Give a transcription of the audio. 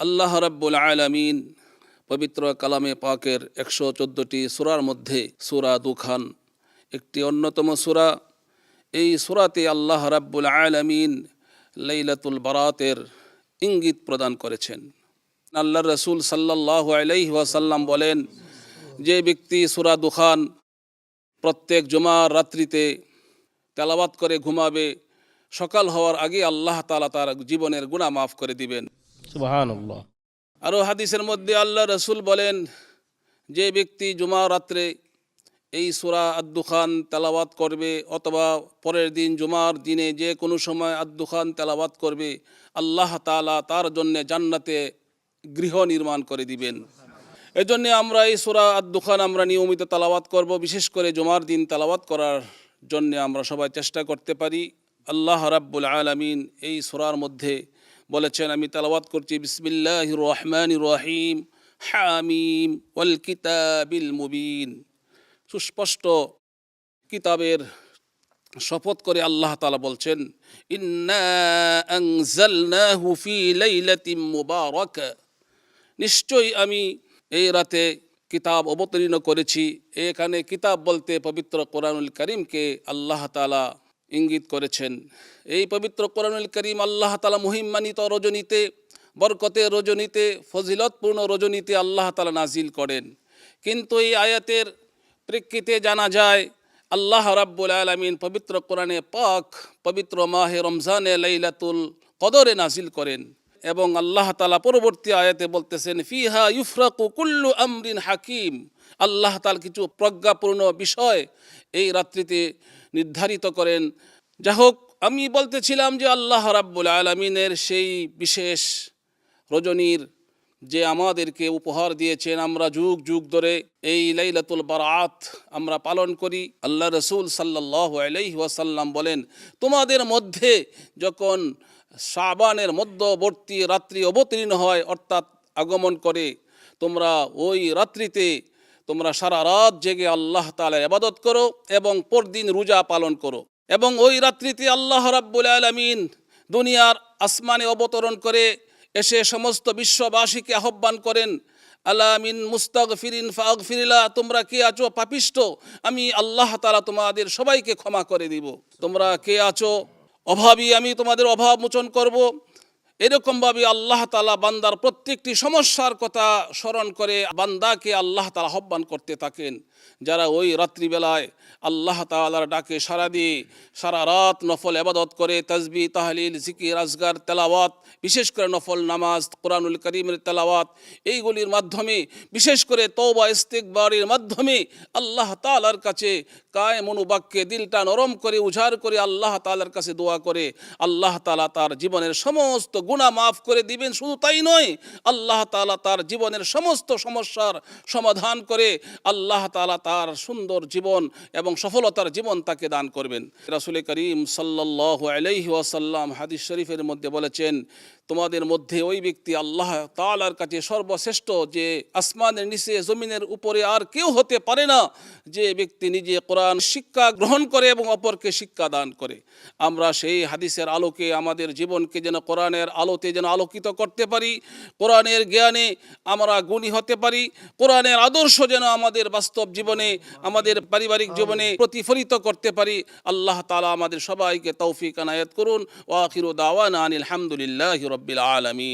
আল্লাহ রাব্বুল আলামিন পবিত্র কালামে পাকের একশো চোদ্দোটি সুরার মধ্যে সুরা দুখান, একটি অন্যতম সুরা। এই সুরাতে আল্লাহ রাব্বুল আলামিন লাইলাতুল বারাতের ইঙ্গিত প্রদান করেছেন। আল্লাহ রসুল সাল্লাহ আলাইহি ওয়াসাল্লাম বলেন, যে ব্যক্তি সুরা দুখান প্রত্যেক জুমার রাত্রিতে তেলাবাত করে ঘুমাবে, সকাল হওয়ার আগে আল্লাহ তালা তার জীবনের গুণা মাফ করে দিবেন। সুবহানাল্লাহ। আরও হাদিসের মধ্যে আল্লাহ রসুল বলেন, যে ব্যক্তি জুমা রাত্রে এই সুরা আদ্দুখান তেলাওয়াত করবে অথবা পরের দিন জুমার দিনে যে কোনো সময় আদ্দুখান তেলাওয়াত করবে, আল্লাহ তালা তার জন্যে জান্নাতে গৃহ নির্মাণ করে দিবেন। এজন্যে আমরা এই সুরা আদ্দুখান আমরা নিয়মিত তালাওয়াত করব, বিশেষ করে জুমার দিন তালাওয়াত করার জন্যে আমরা সবাই চেষ্টা করতে পারি। আল্লাহ রাব্বুল আলামিন এই সুরার মধ্যে বলেছেন, আমি তালাওয়াত করছি বিসমিল্লাহ রহমান রহিম, হামিম ওয়াল কিতাবিল মুবিন। সুস্পষ্ট কিতাবের শপথ করে আল্লাহ তালা বলছেন মুবারাকা। নিশ্চয়ই আমি এই রাতে কিতাব অবতীর্ণ করেছি। এখানে কিতাব বলতে পবিত্র কোরআনুল করিমকে আল্লাহ তালা ইঙ্গিত করেছেন। এই পবিত্র কোরআনুল করিম আল্লাহ তালা মহিম্মানিত রজনীতে বরকতের রজনীতে, ফজিলতপূর্ণ রজনীতে আল্লাহ তালা নাজিল করেন। কিন্তু এই আয়াতের প্রেক্ষিতে জানা যায়, আল্লাহ রাব্বুল আলমিন পবিত্র কোরআনে পাক পবিত্র মাহে রমজানে লাইলাতুল কদরে নাজিল করেন এবং আল্লাহ তালা পরবর্তী আয়াতে বলতেছেন, ফিহা ইউফরাকু কুল্লু আমরিন হাকিম। আল্লাহ তাল কিছু প্রজ্ঞাপূর্ণ বিষয় এই রাত্রিতে নির্ধারিত করেন। যা হোক আমি বলতেছিলাম যে আল্লাহ রাব্বুল আলমিনের সেই বিশেষ রজনীর যে আমাদেরকে উপহার দিয়েছেন, আমরা যুগ যুগ ধরে এই লাইলাতুল বারাত আমরা পালন করি। আল্লাহ রসুল সাল্লাহ আলাইহি বলেন, তোমাদের মধ্যে যখন সাবানের মধ্যবর্তী রাত্রি অবতীর্ণ হয়, অর্থাৎ আগমন করে, তোমরা ওই রাত্রিতে তোমরা সারা রাত জেগে আল্লাহ তালা আবাদত করো এবং পরদিন রোজা পালন করো এবং ওই রাত্রিতে আল্লাহ রাব্বুল আলমিন দুনিয়ার আসমানে অবতরণ করে এসে সমস্ত বিশ্ববাসীকে আহ্বান করেন আলামিন মুস্তাক ফিরিন ফাগ ফিরিলা তোমরা কে আছো পাপিষ্ট? আমি আল্লাহ তালা তোমাদের সবাইকে ক্ষমা করে দিব। তোমরা কে আছো? অভাবী আমি তোমাদের অভাব মোচন করব। এরকমভাবে আল্লাহ তালা বান্দার প্রত্যেকটি সমস্যার কথা স্মরণ করে বান্দাকে আল্লাহ তালা আহ্বান করতে থাকেন। যারা ওই রাত্রিবেলায় আল্লাহ তালার ডাকে সারা দিয়ে সারা রাত নফল আবাদত করে তসবি তাহলিল, জিকির, আজগার, তেলাওয়াত, বিশেষ করে নফল নামাজ, কোরআনুল করিমের তেলাওয়াত, এইগুলির মাধ্যমে, বিশেষ করে তৌবা ইস্তেকবারের মাধ্যমে আল্লাহ তালার কাছে কায় মনোবাক্যে দিলটা নরম করে, উজাড় করে আল্লাহ তালার কাছে দোয়া করে। আল্লাহ তালা তার জীবনের সমস্ত গুণা মাফ করে দিবেন, শুধু তাই নয়, আল্লাহ তালা তার জীবনের সমস্ত সমস্যার সমাধান করে আল্লাহ তালা তার সুন্দর জীবন এবং সফলতার জীবন তাকে দান করবেন। রাসুল করিম সাল্লাহ আলাইহি ওয়াসাল্লাম হাদিস শরীফের মধ্যে বলেছেন, তোমাদের মধ্যে ওই ব্যক্তি আল্লাহ তালার কাছে সর্বশ্রেষ্ঠ যে আসমানের নিচে জমিনের উপরে আর কেউ হতে পারে না, যে ব্যক্তি নিজে কোরআন শিক্ষা গ্রহণ করে এবং অপরকে শিক্ষা দান করে। আমরা সেই হাদিসের আলোকে আমাদের জীবনকে যেন কোরআনের আলোতে যেন আলোকিত করতে পারি কোরআনের জ্ঞানে আমরা গুণী হতে পারি কোরআনের আদর্শ যেন আমাদের বাস্তব জীবনে আমাদের পারিবারিক জীবনে প্রতিফলিত করতে পারি। আল্লাহ তালা আমাদের সবাইকে তৌফিক আনায়াত করুন। ওয়াকিরু দাওয়ান আনিল হামদুলিল্লাহ রব্বিল আলমিন।